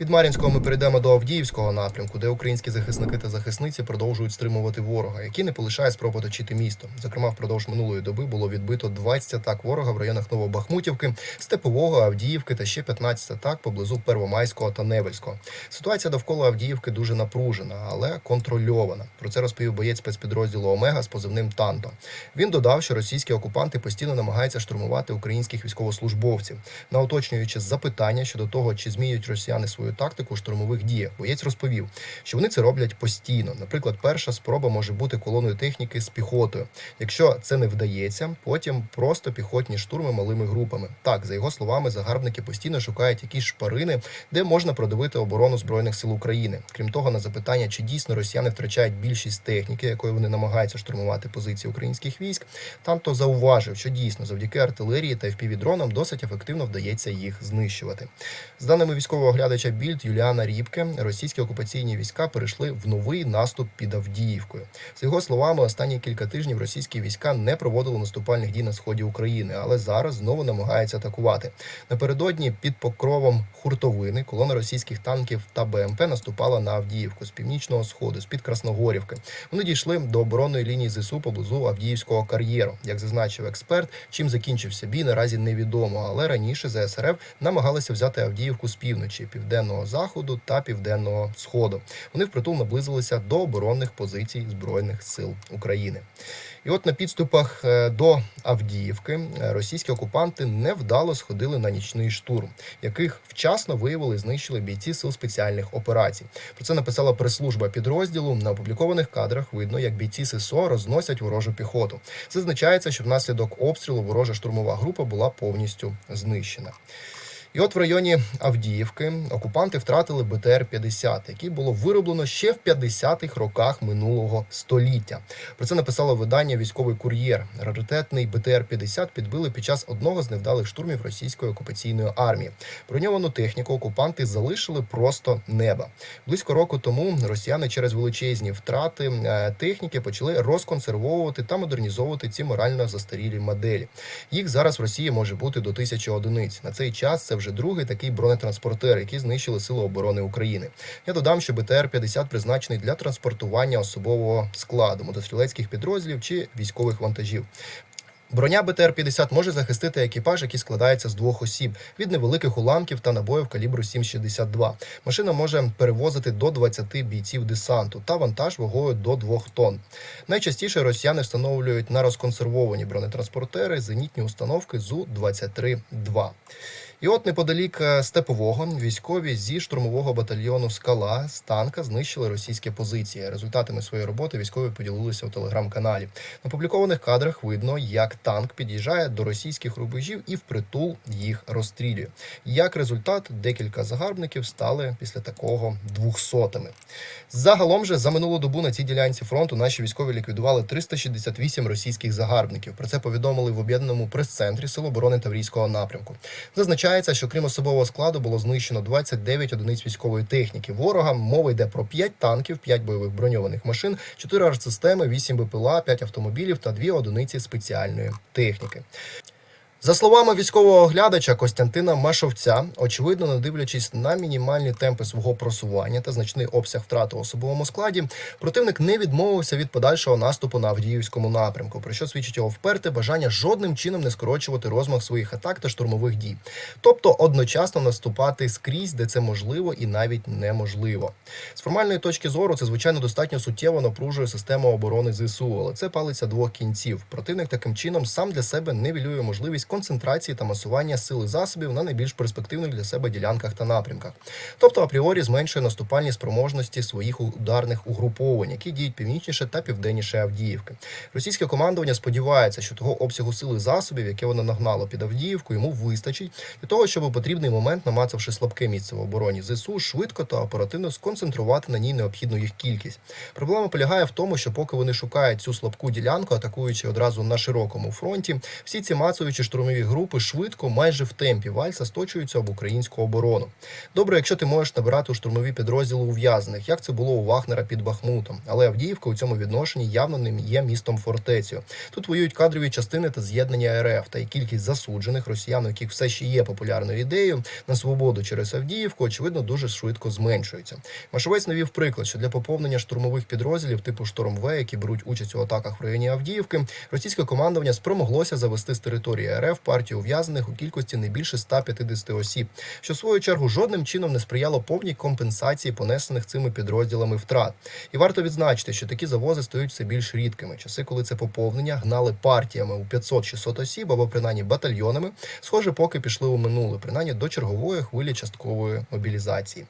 Від Мар'їнського ми перейдемо до Авдіївського напрямку, де українські захисники та захисниці продовжують стримувати ворога, який не полишає спроб оточити місто. Зокрема, впродовж минулої доби було відбито 20 атак ворога в районах Новобахмутівки, Степового, Авдіївки та ще 15 атак поблизу Первомайського та Невельського. Ситуація довкола Авдіївки дуже напружена, але контрольована. Про це розповів боєць спецпідрозділу Омега з позивним Танто. Він додав, що російські окупанти постійно намагаються штурмувати українських військовослужбовців. На уточнюючи запитання щодо того, чи змінюють росіяни свою тактику у штурмових діях, боєць розповів, що вони це роблять постійно. Наприклад, перша спроба може бути колоною техніки з піхотою. Якщо це не вдається, потім просто піхотні штурми малими групами. Так, за його словами, загарбники постійно шукають якісь шпарини, де можна продавити оборону збройних сил України. Крім того, на запитання, чи дійсно росіяни втрачають більшість техніки, якою вони намагаються штурмувати позиції українських військ, Танто зауважив, що дійсно завдяки артилерії та FPV-дронам досить ефективно вдається їх знищувати. З даними військового оглядача Більд Юліана Рібке, російські окупаційні війська перейшли в новий наступ під Авдіївкою. За його словами, останні кілька тижнів російські війська не проводили наступальних дій на сході України, але зараз знову намагаються атакувати. Напередодні під покровом хуртовини колона російських танків та БМП наступала на Авдіївку з північного сходу, з під Красногорівки. Вони дійшли до оборонної лінії ЗСУ поблизу Авдіївського кар'єру. Як зазначив експерт, чим закінчився бій, наразі невідомо. Але раніше ЗСРФ намагалися взяти Авдіївку з півночі, південного заходу та південного сходу. Вони впритул наблизилися до оборонних позицій збройних сил України. І от на підступах е, до Авдіївки е, російські окупанти невдало сходили на нічний штурм, яких вчасно виявили і знищили бійці сил спеціальних операцій. Про це написала прес-служба підрозділу. На опублікованих кадрах видно, як бійці ССО розносять ворожу піхоту. Зазначається, що внаслідок обстрілу ворожа штурмова група була повністю знищена. І от в районі Авдіївки окупанти втратили БТР-50, який було вироблено ще в 50-х роках минулого століття. Про це написало видання Військовий кур'єр. Раритетний БТР-50 підбили під час одного з невдалих штурмів російської окупаційної армії. Броньовану техніку окупанти залишили просто неба. Близько року тому росіяни через величезні втрати е, техніки почали розконсервовувати та модернізовувати ці морально застарілі моделі. Їх зараз в Росії може бути до тисячі одиниць. На цей час це вже другий такий бронетранспортер, який знищили Сили оборони України. Я додам, що БТР-50 призначений для транспортування особового складу, мотострілецьких підрозділів чи військових вантажів. Броня БТР-50 може захистити екіпаж, який складається з двох осіб від невеликих уламків та набоїв калібру 7,62. Машина може перевозити до 20 бійців десанту та вантаж вагою до 2 тонн. Найчастіше росіяни встановлюють на розконсервовані бронетранспортери зенітні установки ЗУ-23-2. І от неподалік е, степового військові зі штурмового батальйону Скала з танка знищили російські позиції. Результатами своєї роботи військові поділилися у телеграм-каналі. На опублікованих кадрах видно, як танк під'їжджає до російських рубежів і впритул їх розстрілює. Як результат, декілька загарбників стали після такого двохсотими. Загалом же за минулу добу на цій ділянці фронту наші військові ліквідували 368 російських загарбників. Про це повідомили в об'єднаному прес-центрі Сил оборони Таврійського напрямку. Зазначається, що крім особового складу було знищено 29 одиниць військової техніки. Ворога мова йде про 5 танків, 5 бойових броньованих машин, 4 артсистеми, 8 БПЛА, 5 автомобілів та 2 одиниці спеціальної техніки. За словами військового оглядача Костянтина Машовця, очевидно, не дивлячись на мінімальні темпи свого просування та значний обсяг втрати у особовому складі, противник не відмовився від подальшого наступу на Авдіївському напрямку, про що свідчить його вперте бажання жодним чином не скорочувати розмах своїх атак та штурмових дій, тобто одночасно наступати скрізь, де це можливо і навіть неможливо. З формальної точки зору це звичайно достатньо суттєво напружує систему оборони ЗСУ, але це палиться двох кінців. Противник таким чином сам для себе нивелює можливість концентрації та масування сил і засобів на найбільш перспективних для себе ділянках та напрямках, тобто апріорі зменшує наступальні спроможності своїх ударних угруповань, які діють північніше та південніше Авдіївки. Російське командування сподівається, що того обсягу сил і засобів, яке воно нагнало під Авдіївку, йому вистачить для того, щоб у потрібний момент, намацавши слабке місце в обороні ЗСУ, швидко та оперативно сконцентрувати на ній необхідну їх кількість. Проблема полягає в тому, що поки вони шукають цю слабку ділянку, атакуючи одразу на широкому фронті, всі ці мацуючі штурмові штурмові групи швидко, майже в темпі вальса сточуються об українську оборону. Добре, якщо ти можеш набирати у штурмові підрозділи ув'язнених, як це було у Вагнера під Бахмутом. Але Авдіївка у цьому відношенні явно не є містом фортецею. Тут воюють кадрові частини та з'єднання РФ, та й кількість засуджених росіян, яких все ще є популярною ідеєю на свободу через Авдіївку, очевидно, дуже швидко зменшується. Машовець навів приклад, що для поповнення штурмових підрозділів типу Шторм В, які беруть участь у атаках в районі Авдіївки, російське командування спромоглося завести з території РФ партію ув'язнених у кількості не більше 150 осіб, що в свою чергу жодним чином не сприяло повній компенсації понесених цими підрозділами втрат. І варто відзначити, що такі завози стають все більш рідкими. Часи, коли це поповнення гнали партіями у 500-600 осіб або принаймні батальйонами, схоже, поки пішли у минуле, принаймні до чергової хвилі часткової мобілізації.